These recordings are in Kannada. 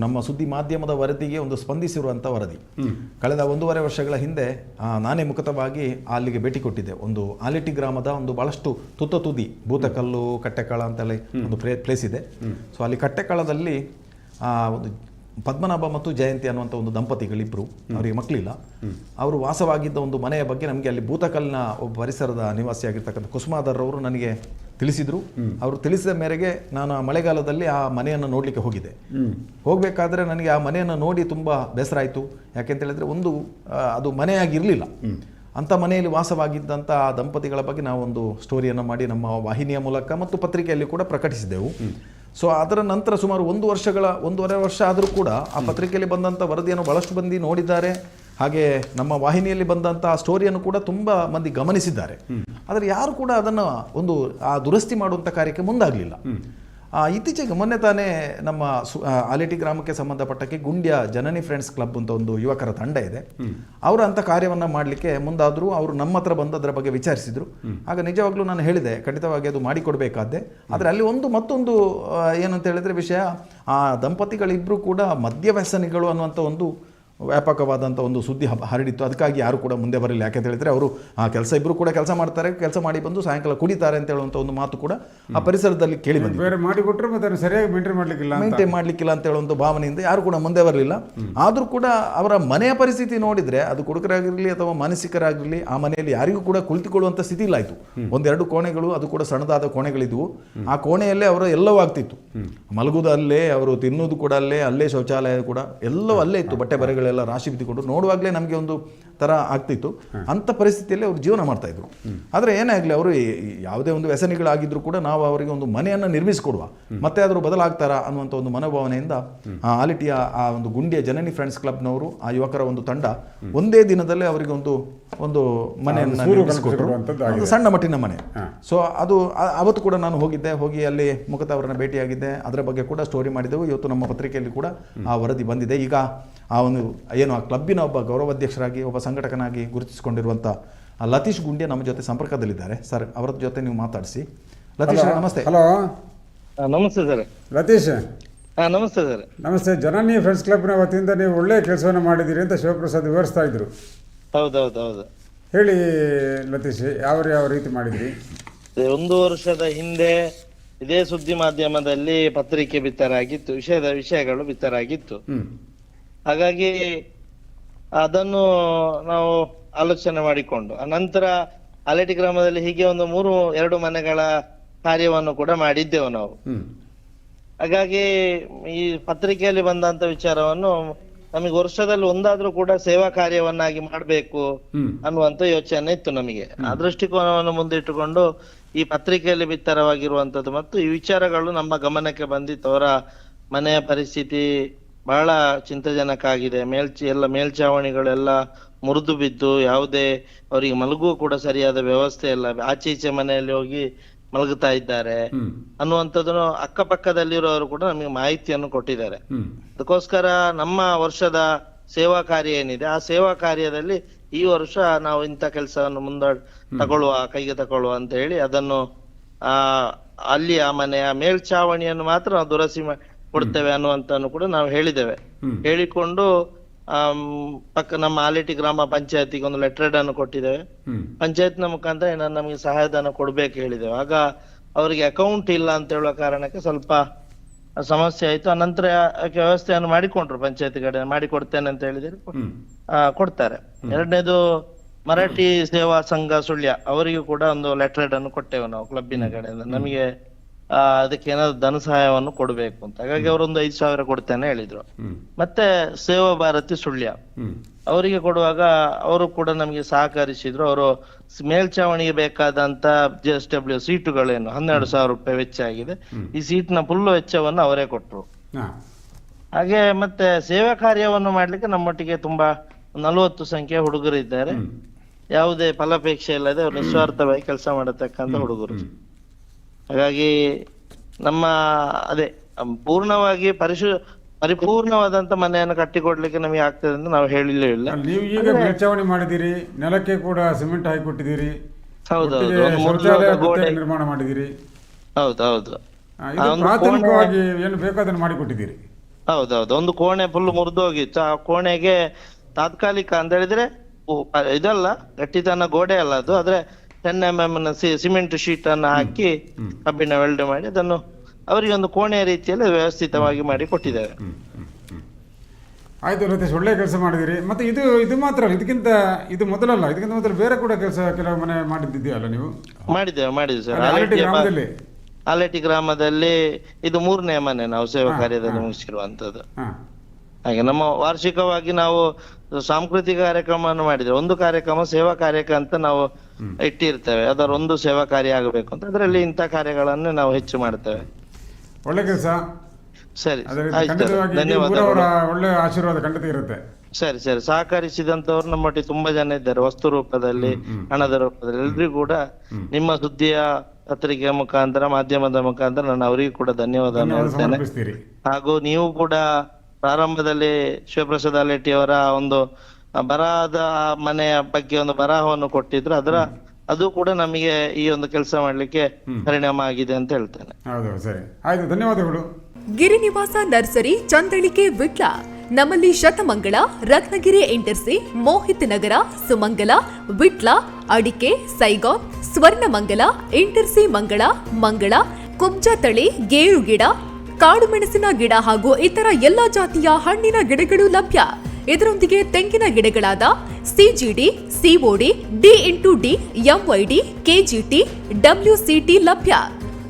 ನಮ್ಮ ಸುದ್ದಿ ಮಾಧ್ಯಮದ ವರದಿಗೆ ಒಂದು ಸ್ಪಂದಿಸಿರುವಂಥ ವರದಿ. ಕಳೆದ ಒಂದೂವರೆ ವರ್ಷಗಳ ಹಿಂದೆ ನಾನೇ ಮುಖತವಾಗಿ ಅಲ್ಲಿಗೆ ಭೇಟಿ ಕೊಟ್ಟಿದ್ದೆ. ಒಂದು ಆಲಿಟಿ ಗ್ರಾಮದ ಒಂದು ಬಹಳಷ್ಟು ತುತ್ತ ತುದಿ, ಭೂತಕಲ್ಲು, ಕಟ್ಟೆಕಾಳ ಅಂತೇಳಿ ಒಂದು ಪ್ಲೇ ಪ್ಲೇಸ್ ಇದೆ. ಸೊ ಅಲ್ಲಿ ಕಟ್ಟೆಕಾಳದಲ್ಲಿ ಒಂದು ಪದ್ಮನಾಭ ಮತ್ತು ಜಯಂತಿ ಅನ್ನುವಂಥ ಒಂದು ದಂಪತಿಗಳಿಬ್ಬರು ಅವರಿಗೆ ಮಕ್ಕಳಿಲ್ಲ. ಅವರು ವಾಸವಾಗಿದ್ದ ಒಂದು ಮನೆಯ ಬಗ್ಗೆ ನಮಗೆ ಅಲ್ಲಿ ಭೂತಕಲ್ನ ಒಬ್ಬ ಪರಿಸರದ ನಿವಾಸಿಯಾಗಿರ್ತಕ್ಕಂಥ ಕುಸುಮಾಧರ್ ಅವರು ನನಗೆ ತಿಳಿಸಿದ್ರು. ಅವರು ತಿಳಿಸಿದ ಮೇರೆಗೆ ನಾನು ಆ ಮಳೆಗಾಲದಲ್ಲಿ ಆ ಮನೆಯನ್ನು ನೋಡಲಿಕ್ಕೆ ಹೋಗಿದ್ದೆ. ಹೋಗಬೇಕಾದ್ರೆ ನನಗೆ ಆ ಮನೆಯನ್ನು ನೋಡಿ ತುಂಬ ಬೇಸರ ಆಯಿತು. ಹೇಳಿದ್ರೆ ಒಂದು ಅದು ಮನೆಯಾಗಿರಲಿಲ್ಲ. ಅಂಥ ಮನೆಯಲ್ಲಿ ವಾಸವಾಗಿದ್ದಂಥ ಆ ದಂಪತಿಗಳ ಬಗ್ಗೆ ನಾವು ಒಂದು ಸ್ಟೋರಿಯನ್ನು ಮಾಡಿ ನಮ್ಮ ವಾಹಿನಿಯ ಮೂಲಕ ಮತ್ತು ಪತ್ರಿಕೆಯಲ್ಲಿ ಕೂಡ ಪ್ರಕಟಿಸಿದೆವು. ಸೊ ಅದರ ನಂತರ ಸುಮಾರು ಒಂದು ವರ್ಷಗಳ, ಒಂದೂವರೆ ವರ್ಷ ಆದರೂ ಕೂಡ ಆ ಪತ್ರಿಕೆಯಲ್ಲಿ ಬಂದಂಥ ವರದಿಯನ್ನು ಬಹಳಷ್ಟು ಬಂದು ನೋಡಿದ್ದಾರೆ. ಹಾಗೆ ನಮ್ಮ ವಾಹಿನಿಯಲ್ಲಿ ಬಂದಂತಹ ಸ್ಟೋರಿಯನ್ನು ಕೂಡ ತುಂಬ ಮಂದಿ ಗಮನಿಸಿದ್ದಾರೆ. ಆದರೆ ಯಾರು ಕೂಡ ಅದನ್ನ ಒಂದು ಆ ದುರಸ್ತಿ ಮಾಡುವಂಥ ಕಾರ್ಯಕ್ಕೆ ಮುಂದಾಗಲಿಲ್ಲ. ಆ, ಇತ್ತೀಚೆಗೆ ಮೊನ್ನೆ ತಾನೇ ನಮ್ಮ ಸು ಆಲೇಟಿ ಗ್ರಾಮಕ್ಕೆ ಸಂಬಂಧಪಟ್ಟಕ್ಕೆ ಗುಂಡ್ಯ ಜನನಿ ಫ್ರೆಂಡ್ಸ್ ಕ್ಲಬ್ ಅಂತ ಒಂದು ಯುವಕರ ತಂಡ ಇದೆ. ಅವರು ಅಂತ ಕಾರ್ಯವನ್ನ ಮಾಡಲಿಕ್ಕೆ ಮುಂದಾದರೂ ಅವರು ನಮ್ಮ ಹತ್ರ ಬಂದು ಅದರ ಬಗ್ಗೆ ವಿಚಾರಿಸಿದ್ರು. ಆಗ ನಿಜವಾಗ್ಲೂ ನಾನು ಹೇಳಿದೆ ಖಂಡಿತವಾಗಿ ಅದು ಮಾಡಿಕೊಡ್ಬೇಕಾದ್ದೆ ಆದರೆ ಅಲ್ಲಿ ಒಂದು ಮತ್ತೊಂದು ಏನಂತ ಹೇಳಿದ್ರೆ ವಿಷಯ ಆ ದಂಪತಿಗಳಿಬ್ಬರು ಕೂಡ ಮದ್ಯವ್ಯಸನಿಗಳು ಅನ್ನುವಂಥ ಒಂದು ವ್ಯಾಪಕವಾದಂಥ ಒಂದು ಸುದ್ದಿ ಹರಡಿತ್ತು. ಅದಕ್ಕಾಗಿ ಯಾರು ಕೂಡ ಮುಂದೆ ಬರಲಿಲ್ಲ. ಯಾಕೆ ಹೇಳಿದ್ರೆ ಅವರು ಆ ಕೆಲಸ ಇಬ್ಬರು ಕೂಡ ಕೆಲಸ ಮಾಡ್ತಾರೆ. ಕೆಲಸ ಮಾಡಿ ಬಂದು ಸಾಯಂಕಾಲ ಕುಡಿತಾರೆ ಅಂತ ಹೇಳುವಂಥ ಒಂದು ಮಾತು ಕೂಡ ಆ ಪರಿಸರದಲ್ಲಿ ಕೇಳಿ ಬಂದಿದೆ ಬೇರೆ ಮಾಡಿಕೊಟ್ರೆ ಮತ್ತೆ ಸರಿಯಾಗಿ ಮೇಂಟೈನ್ ಮಾಡಲಿಕ್ಕಿಲ್ಲ ಅಂತ. ಮೇಂಟೈನ್ ಮಾಡಲಿಕ್ಕಿಲ್ಲ ಅಂತ ಹೇಳುವಂಥ ಭಾವನೆಯಿಂದ ಯಾರು ಕೂಡ ಮುಂದೆ ಬರಲಿಲ್ಲ. ಆದರೂ ಕೂಡ ಅವರ ಮನೆಯ ಪರಿಸ್ಥಿತಿ ನೋಡಿದ್ರೆ ಅದು ಕುಡುಕರಾಗಿರಲಿ ಅಥವಾ ಮಾನಸಿಕರಾಗಿರಲಿ ಆ ಮನೆಯಲ್ಲಿ ಯಾರಿಗೂ ಕೂಡ ಕುಳಿತುಕೊಳ್ಳುವಂಥ ಸ್ಥಿತಿ ಇಲ್ಲ ಆಯಿತು ಒಂದೆರಡು ಕೋಣೆಗಳು ಅದು ಕೂಡ ಸಣ್ಣದಾದ ಕೋಣೆಗಳಿದ್ವು. ಆ ಕೋಣೆಯಲ್ಲೇ ಅವರು ಎಲ್ಲವೂ ಆಗ್ತಿತ್ತು. ಮಲಗುವುದು ಅಲ್ಲೇ ಅವರು ತಿನ್ನುವುದು ಕೂಡ ಅಲ್ಲೇ ಅಲ್ಲೇ ಶೌಚಾಲಯ ಕೂಡ ಎಲ್ಲವೂ ಅಲ್ಲೇ ಇತ್ತು. ಬಟ್ಟೆ ಬರೆಗಳೆಲ್ಲ ರಾಶಿ ಬಿದ್ದುಕೊಂಡು ನೋಡುವಾಗಲೇ ನಮಗೆ ಒಂದು ಥರ ಆಗ್ತಿತ್ತು. ಅಂಥ ಪರಿಸ್ಥಿತಿಯಲ್ಲಿ ಅವರು ಜೀವನ ಮಾಡ್ತಾ ಇದ್ರು. ಆದರೆ ಏನೇ ಆಗಲಿ ಅವರು ಯಾವುದೇ ಒಂದು ವ್ಯಸನಿಗಳಾಗಿದ್ರು ಕೂಡ ನಾವು ಅವರಿಗೆ ಒಂದು ಮನೆಯನ್ನು ನಿರ್ಮಿಸಿಕೊಡುವ. ಮತ್ತೆ ಆದರೂ ಬದಲಾಗ್ತಾರಾ ಅನ್ನುವಂಥ ಒಂದು ಮನೋಭಾವನೆಯಿಂದ ಆ ಆಲಿಟಿಯ ಆ ಒಂದು ಗುಂಡಿಯ ಜನನಿ ಫ್ರೆಂಡ್ಸ್ ಕ್ಲಬ್ನವರು ಆ ಯುವಕರ ಒಂದು ತಂಡ ಒಂದೇ ದಿನದಲ್ಲೇ ಅವರಿಗೆ ಒಂದು ಒಂದು ಮನೆಯನ್ನು ನಿರ್ಮಿಸಿಕೊಟ್ರು. ಸಣ್ಣ ಮಟ್ಟಿನ ಮನೆ. ಸೊ ಅದು ಅವತ್ತು ಕೂಡ ನಾನು ಹೋಗಿದ್ದೆ. ಹೋಗಿ ಅಲ್ಲಿ ಮುಖತ ಅವರನ್ನ ಭೇಟಿಯಾಗಿದ್ದೆ. ಅದರ ಬಗ್ಗೆ ಕೂಡ ಸ್ಟೋರಿ ಮಾಡಿದೆವು. ಇವತ್ತು ನಮ್ಮ ಪತ್ರಿಕೆಯಲ್ಲಿ ಕೂಡ ಆ ವರದಿ ಬಂದಿದೆ. ಈಗ ಆ ಒಂದು ಏನು ಆ ಕ್ಲಬ್ಬಿನ ಒಬ್ಬ ಗೌರವಾಧ್ಯಕ್ಷರಾಗಿ ಒಬ್ಬ ಸಂಘಟಕನಾಗಿ ಗುರುತಿಸಿಕೊಂಡಿರುವಂತಹ ಲತೀಶ್ ಗುಂಡಿಯ ನಮ್ಮ ಜೊತೆ ಸಂಪರ್ಕದಲ್ಲಿದ್ದಾರೆ. ಸರ್ ಅವರ ಜೊತೆ ನೀವು ಮಾತಾಡಿಸಿ. ಲತೀಶ್ ನಮಸ್ತೆ. ಹಲೋ. ನಮಸ್ತೆ ಸರ್. ಲತೀಶ್. ಆ ನಮಸ್ತೆ ಸರ್. ನಮಸ್ತೆ. ಜನನಿ ಫ್ರೆಂಡ್ಸ್ ಕ್ಲಬ್ನ ವತಿಯಿಂದ ನೀವು ಒಳ್ಳೆಯ ಕೆಲಸವನ್ನು ಮಾಡಿದ್ದೀರಿ ಅಂತ ಶಿವಪ್ರಸಾದ್ ವಿವರಿಸ್ತಾ ಇದ್ರು. ಹೌದೌದು ಹೌದು. ಹೇಳಿ ಲತೀಶ್ ಯಾವ ಯಾವ ರೀತಿ ಮಾಡಿದ್ರಿ? ಒಂದು ವರ್ಷದ ಹಿಂದೆ ಇದೇ ಸುದ್ದಿ ಮಾಧ್ಯಮದಲ್ಲಿ ಪತ್ರಿಕೆ ಬಿತ್ತರಾಗಿತ್ತು ವಿಷಯದ ವಿಷಯಗಳು ಬಿತ್ತರಾಗಿತ್ತು. ಹಾಗಾಗಿ ಅದನ್ನು ನಾವು ಆಲೋಚನೆ ಮಾಡಿಕೊಂಡು ಅನಂತರ ಅಲೆಟಿ ಗ್ರಾಮದಲ್ಲಿ ಹೀಗೆ ಒಂದು ಮೂರು ಎರಡು ಮನೆಗಳ ಕಾರ್ಯವನ್ನು ಕೂಡ ಮಾಡಿದ್ದೆವು ನಾವು. ಹಾಗಾಗಿ ಈ ಪತ್ರಿಕೆಯಲ್ಲಿ ಬಂದಂತ ವಿಚಾರವನ್ನು ನಮಗೆ ವರ್ಷದಲ್ಲಿ ಒಂದಾದ್ರೂ ಕೂಡ ಸೇವಾ ಕಾರ್ಯವನ್ನಾಗಿ ಮಾಡಬೇಕು ಅನ್ನುವಂತ ಯೋಚನೆ ಇತ್ತು ನಮಗೆ. ಆ ದೃಷ್ಟಿಕೋನವನ್ನು ಮುಂದಿಟ್ಟುಕೊಂಡು ಈ ಪತ್ರಿಕೆಯಲ್ಲಿ ಬಿತ್ತರವಾಗಿರುವಂತದ್ದು ಮತ್ತು ಈ ವಿಚಾರಗಳು ನಮ್ಮ ಗಮನಕ್ಕೆ ಬಂದಿತ್ತು. ಅವರ ಮನೆಯ ಪರಿಸ್ಥಿತಿ ಬಹಳ ಚಿಂತಾಜನಕ ಆಗಿದೆ ಮೇಲ್ಚಿ ಎಲ್ಲ ಮೇಲ್ಚಾವಣಿಗಳೆಲ್ಲ ಮುರಿದು ಬಿದ್ದು ಯಾವುದೇ ಅವರಿಗೆ ಮಲಗುವ ಕೂಡ ಸರಿಯಾದ ವ್ಯವಸ್ಥೆ ಇಲ್ಲ. ಆಚೆ ಈಚೆ ಮನೆಯಲ್ಲಿ ಹೋಗಿ ಮಲಗುತ್ತಾ ಇದ್ದಾರೆ. ಅನ್ನುವಂಥದ್ದನ್ನು ಅಕ್ಕಪಕ್ಕದಲ್ಲಿರೋರು ಕೂಡ ನಮಗೆ ಮಾಹಿತಿಯನ್ನು ಕೊಟ್ಟಿದ್ದಾರೆ. ಅದಕ್ಕೋಸ್ಕರ ನಮ್ಮ ವರ್ಷದ ಸೇವಾ ಕಾರ್ಯ ಏನಿದೆ ಆ ಸೇವಾ ಕಾರ್ಯದಲ್ಲಿ ಈ ವರ್ಷ ನಾವು ಇಂಥ ಕೆಲಸವನ್ನು ಮುಂದ ತಗೊಳ್ಳುವ ಕೈಗೆ ತಗೊಳ್ಳುವ ಅಂತ ಹೇಳಿ ಅದನ್ನು ಆ ಅಲ್ಲಿ ಆ ಮನೆಯ ಮೇಲ್ಛಾವಣಿಯನ್ನು ಮಾತ್ರ ನಾವು ದುರಸಿ ಮಾ- ಕೊಡ್ತೇವೆ ಅನ್ನುವಂತನ್ನು ಕೂಡ ನಾವು ಹೇಳಿದ್ದೇವೆ. ಹೇಳಿಕೊಂಡು ಆ ಪಕ್ಕ ನಮ್ಮ ಆಲಿಟಿ ಗ್ರಾಮ ಪಂಚಾಯತಿಗೆ ಒಂದು ಲೆಟರ್ ಅನ್ನು ಕೊಟ್ಟಿದ್ದೇವೆ. ಪಂಚಾಯತ್ನ ಮುಖಾಂತರ ಏನಾದ್ರು ನಮಗೆ ಸಹಾಯಧನ ಕೊಡ್ಬೇಕು ಹೇಳಿದ್ದೇವೆ. ಆಗ ಅವರಿಗೆ ಅಕೌಂಟ್ ಇಲ್ಲ ಅಂತ ಹೇಳುವ ಕಾರಣಕ್ಕೆ ಸ್ವಲ್ಪ ಸಮಸ್ಯೆ ಆಯ್ತು. ಅನಂತರ ವ್ಯವಸ್ಥೆಯನ್ನು ಮಾಡಿಕೊಂಡ್ರು ಪಂಚಾಯತ್ ಕಡೆ. ಮಾಡಿಕೊಡ್ತೇನೆ ಅಂತ ಹೇಳಿದ್ರೆ. ಆ, ಕೊಡ್ತಾರೆ. ಎರಡನೇದು ಮರಾಠಿ ಸೇವಾ ಸಂಘ ಸುಳ್ಯ. ಅವರಿಗೂ ಕೂಡ ಒಂದು ಲೆಟರ್ ಅನ್ನು ಕೊಟ್ಟೆವು ನಾವು ಕ್ಲಬ್ಬಿನ ಕಡೆಯಿಂದ. ನಮಗೆ ಅದಕ್ಕೆ ಏನಾದ್ರು ಧನ ಸಹಾಯವನ್ನು ಕೊಡ್ಬೇಕು ಅಂತ. ಹಾಗಾಗಿ ಅವರೊಂದು ಐದು ಸಾವಿರ ಕೊಡ್ತೇನೆ ಹೇಳಿದ್ರು. ಮತ್ತೆ ಸೇವಾ ಭಾರತಿ ಸುಳ್ಯ. ಅವರಿಗೆ ಕೊಡುವಾಗ ಅವರು ಕೂಡ ನಮಗೆ ಸಹಕರಿಸಿದ್ರು. ಅವರು ಮೇಲ್ಚಾವಣಿಗೆ ಬೇಕಾದಂತ ಜೆ ಎಸ್ ಡಬ್ಲ್ಯೂ ಸೀಟುಗಳೇನು ಹನ್ನೆರಡು ಸಾವಿರ ರೂಪಾಯಿ ವೆಚ್ಚ ಆಗಿದೆ. ಈ ಸೀಟ್ನ ಫುಲ್ ವೆಚ್ಚವನ್ನು ಅವರೇ ಕೊಟ್ಟರು ಹಾಗೆ ಮತ್ತೆ ಸೇವಾ ಕಾರ್ಯವನ್ನು ಮಾಡ್ಲಿಕ್ಕೆ ನಮ್ಮೊಟ್ಟಿಗೆ ತುಂಬಾ ನಲವತ್ತು ಸಂಖ್ಯೆ ಹುಡುಗರು ಇದ್ದಾರೆ ಯಾವುದೇ ಫಲಾಪೇಕ್ಷೆ ಇಲ್ಲದೆ ಅವ್ರು ನಿಸ್ವಾರ್ಥವಾಗಿ ಕೆಲಸ ಮಾಡತಕ್ಕಂತ ಹುಡುಗರು. ಹಾಗಾಗಿ ನಮ್ಮ ಅದೇ ಪೂರ್ಣವಾಗಿ ಪರಿಶು ಪರಿಪೂರ್ಣವಾದಂತ ಮನೆಯನ್ನು ಕಟ್ಟಿಕೊಡ್ಲಿಕ್ಕೆ ನಮಗೆ ಆಗ್ತದೆ ಅಂತ ನಾವು ಹೇಳಿಲ್ಲ ಇಲ್ಲ. ನೀವು ಈಗ ಮೇಲ್ಚಾವಣಿ ಮಾಡಿದಿರಿ ನೆಲಕ್ಕೆ ಕೂಡ ಸಿಮೆಂಟ್ ಹಾಕಿ ಕೊಟ್ಟಿದ್ದೀರಿ ಹೌದೌದು. ಒಂದು ಶೌಚಾಲಯ ಗೋಡೆ. ನಿರ್ಮಾಣ ಮಾಡಿದಿರಿ ಹೌದೌದು. ಆ, ಇದು ಪ್ರಾಥಮಿಕವಾಗಿ ಏನು ಬೇಕೋ ಅದನ್ನು ಮಾಡಿಕೊಟ್ಟಿದ್ದೀರಿ. ಹೌದೌದು. ಒಂದು ಕೋಣೆ ಫುಲ್ ಮುರಿದು ಹೋಗಿತ್ತು ಆ ಕೋಣೆಗೆ ತಾತ್ಕಾಲಿಕ ಅಂತ ಹೇಳಿದ್ರೆ ಉ- ಅ- ಇದಲ್ಲ ಗಟ್ಟಿತನ ಗೋಡೆ ಅಲ್ಲ ಅದು. ಆದ್ರೆ ten M M cement sheet ಅನ್ನು ಹಾಕಿ ಕಬ್ಬಿಣ ವೆಲ್ಡ್ ಮಾಡಿ ಅದನ್ನು ಅವರಿಗೆ ಒಂದು ಕೋಣೆಯ ರೀತಿಯಲ್ಲಿ ವ್ಯವಸ್ಥಿತವಾಗಿ ಮಾಡಿ ಕೊಟ್ಟಿದ್ದೇವೆ. ಆಯ್ತು ರತೀಶ್ ಒಳ್ಳೆ ಕೆಲಸ ಮಾಡಿದಿರಿ ಮತ್ತೆ ಇದು ಇದು ಮಾತ್ರ ಅಲ್ಲ ಇದಕ್ಕಿಂತ ಇದು ಮೊದಲಲ್ಲ ಇದಕ್ಕಿಂತ ಮೊದಲು ಬೇರೆ ಕೂಡ ಕೆಲಸ ಕೆಲವು ಮನೆ ಮಾಡಿದ್ದಿದೆಯಲ್ಲ ನೀವು? ಮಾಡಿದ್ದೇವೆ ಮಾಡಿದೆ ಸರ್. ಅಲ್ಲಿ ಆಲಟಿ ಗ್ರಾಮದಲ್ಲಿ. ಆಲಟಿ ಗ್ರಾಮದಲ್ಲಿ ಇದು ಮೂರನೇ ಮನೆ ನಾವು ಸೇವಾ ಕಾರ್ಯದಲ್ಲಿ ಮುಗಿಸಿರುವಂತದ್ದು ಹಾಗೆ ನಮ್ಮ ವಾರ್ಷಿಕವಾಗಿ ನಾವು ಸಾಂಸ್ಕೃತಿಕ ಕಾರ್ಯಕ್ರಮವನ್ನು ಮಾಡಿದ್ದೇವೆ. ಒಂದು ಕಾರ್ಯಕ್ರಮ ಸೇವಾ ಕಾರ್ಯಕ ಅಂತ ನಾವು ಇಟ್ಟಿರ್ತೇವೆ ಅದರ ಒಂದು ಸೇವಾ ಕಾರ್ಯ ಆಗಬೇಕು ಅಂತ. ಅದರಲ್ಲಿ ಇಂತ ಕಾರ್ಯಗಳನ್ನು ನಾವು ಹೆಚ್ಚು ಮಾಡ್ತೇವೆ. ಒಳ್ಳೆ ಕೆಲಸ. ಸರಿ. ಆಯ್ತು. ಧನ್ಯವಾದಗಳು. ಒಳ್ಳೆ ಆಶೀರ್ವಾದ ಖಂಡಿತ ಇರುತ್ತೆ. ಸರಿ ಸರಿ. ಸಹಕರಿಸಿದಂತವ್ರು ನಮ್ಮೊಟ್ಟಿಗೆ ತುಂಬಾ ಜನ ಇದ್ದಾರೆ. ವಸ್ತು ರೂಪದಲ್ಲಿ ಹಣದ ರೂಪದಲ್ಲಿ. ಎಲ್ರಿಗೂ ಕೂಡ ನಿಮ್ಮ ಸುದ್ದಿಯ ಪತ್ರಿಕೆಯ ಮುಖಾಂತರ ಮಾಧ್ಯಮದ ಮುಖಾಂತರ ನಾನು ಅವರಿಗೂ ಕೂಡ ಧನ್ಯವಾದ ಹೇಳ್ತೇನೆ. ಸಮರ್ಪಿಸ್ತೀರಿ. ಹಾಗೂ ನೀವು ಕೂಡ ಪ್ರಾರಂಭದಲ್ಲಿ ಶಿವಪ್ರಸಾದ್ ಅಲೆಟ್ಟಿ ಅವರ ಒಂದು ಬರಹದ ಮನೆಯ ಬಗ್ಗೆ ಒಂದು ಬರಹವನ್ನು ಕೊಟ್ಟಿದ್ರು. ಅದರ ಅದು ಕೂಡ ನಮಗೆ ಈ ಒಂದು ಕೆಲಸ ಮಾಡಲಿಕ್ಕೆ ಪರಿಣಾಮ ಆಗಿದೆ ಅಂತ ಹೇಳ್ತೇನೆ. ಹೌದು ಸರಿ. ಆಯ್ತು ಧನ್ಯವಾದಗಳು. ಗಿರಿನಿವಾಸ ನರ್ಸರಿ ಚಂದಳಿಕೆ ವಿಟ್ಲ ನಮ್ಮಲ್ಲಿ ಶತಮಂಗಳ ರತ್ನಗಿರಿ ಇಂಟರ್ಸಿ ಮೋಹಿತ್ ನಗರ ಸುಮಂಗಲ ವಿಟ್ಲ ಅಡಿಕೆ ಸೈಗಾನ್ ಸ್ವರ್ಣಮಂಗಲ ಇಂಟರ್ಸಿ ಮಂಗಳ ಮಂಗಳ ಕುಬ್ಜ ತಳಿ ಗೇರು ಗಿಡ ಕಾಡು ಮೆಣಸಿನ ಗಿಡ ಹಾಗೂ ಇತರ ಎಲ್ಲಾ ಜಾತಿಯ ಹಣ್ಣಿನ ಗಿಡಗಳು ಲಭ್ಯ. ಇದರೊಂದಿಗೆ ತೆಂಗಿನ ಗಿಡಗಳಾದ CGD COD D into D MYD KGT WCT ಲಭ್ಯ.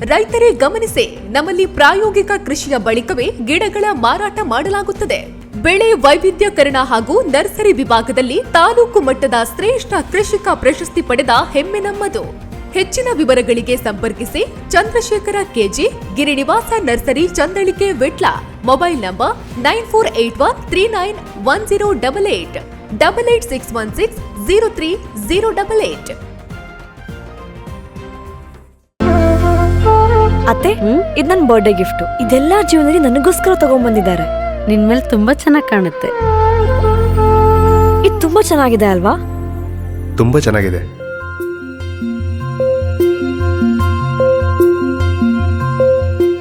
ರೈತರೇ ಗಮನಿಸಿ, ನಮ್ಮಲ್ಲಿ ಪ್ರಾಯೋಗಿಕ ಕೃಷಿಯ ಬಳಿಕವೇ ಗಿಡಗಳ ಮಾರಾಟ ಮಾಡಲಾಗುತ್ತದೆ. ಬೆಳೆ ವೈವಿಧ್ಯಕರಣ ಹಾಗೂ ನರ್ಸರಿ ವಿಭಾಗದಲ್ಲಿ ತಾಲೂಕು ಮಟ್ಟದ ಶ್ರೇಷ್ಠ ಕೃಷಿಕ ಪ್ರಶಸ್ತಿ ಪಡೆದ ಹೆಮ್ಮೆ ನಮ್ಮದು. ಹೆಚ್ಚಿನ ವಿವರಗಳಿಗೆ ಸಂಪರ್ಕಿಸಿ Chandrashekhar KG Girinivasa nursery Chandalike Vitla. Mobile number nine four eight one three nine one zero double eight double eight six one six zero three zero double eight. ಅತ್ತೆ ಇದು ನನ್ನ ಬರ್ಡೇ ಗಿಫ್ಟ್ ಇದೆಲ್ಲ ಜೀವನದಲ್ಲಿ ನನಗೋಸ್ಕರ ತಗೊಂಡ್ಬಂದಿದ್ದಾರೆ ನಿನ್ ಮೇಲೆ ತುಂಬಾ ಚೆನ್ನಾಗಿ ಕಾಣುತ್ತೆ. ಇದು ತುಂಬಾ ಚೆನ್ನಾಗಿದೆ ಅಲ್ವಾ? ತುಂಬಾ ಚೆನ್ನಾಗಿದೆ.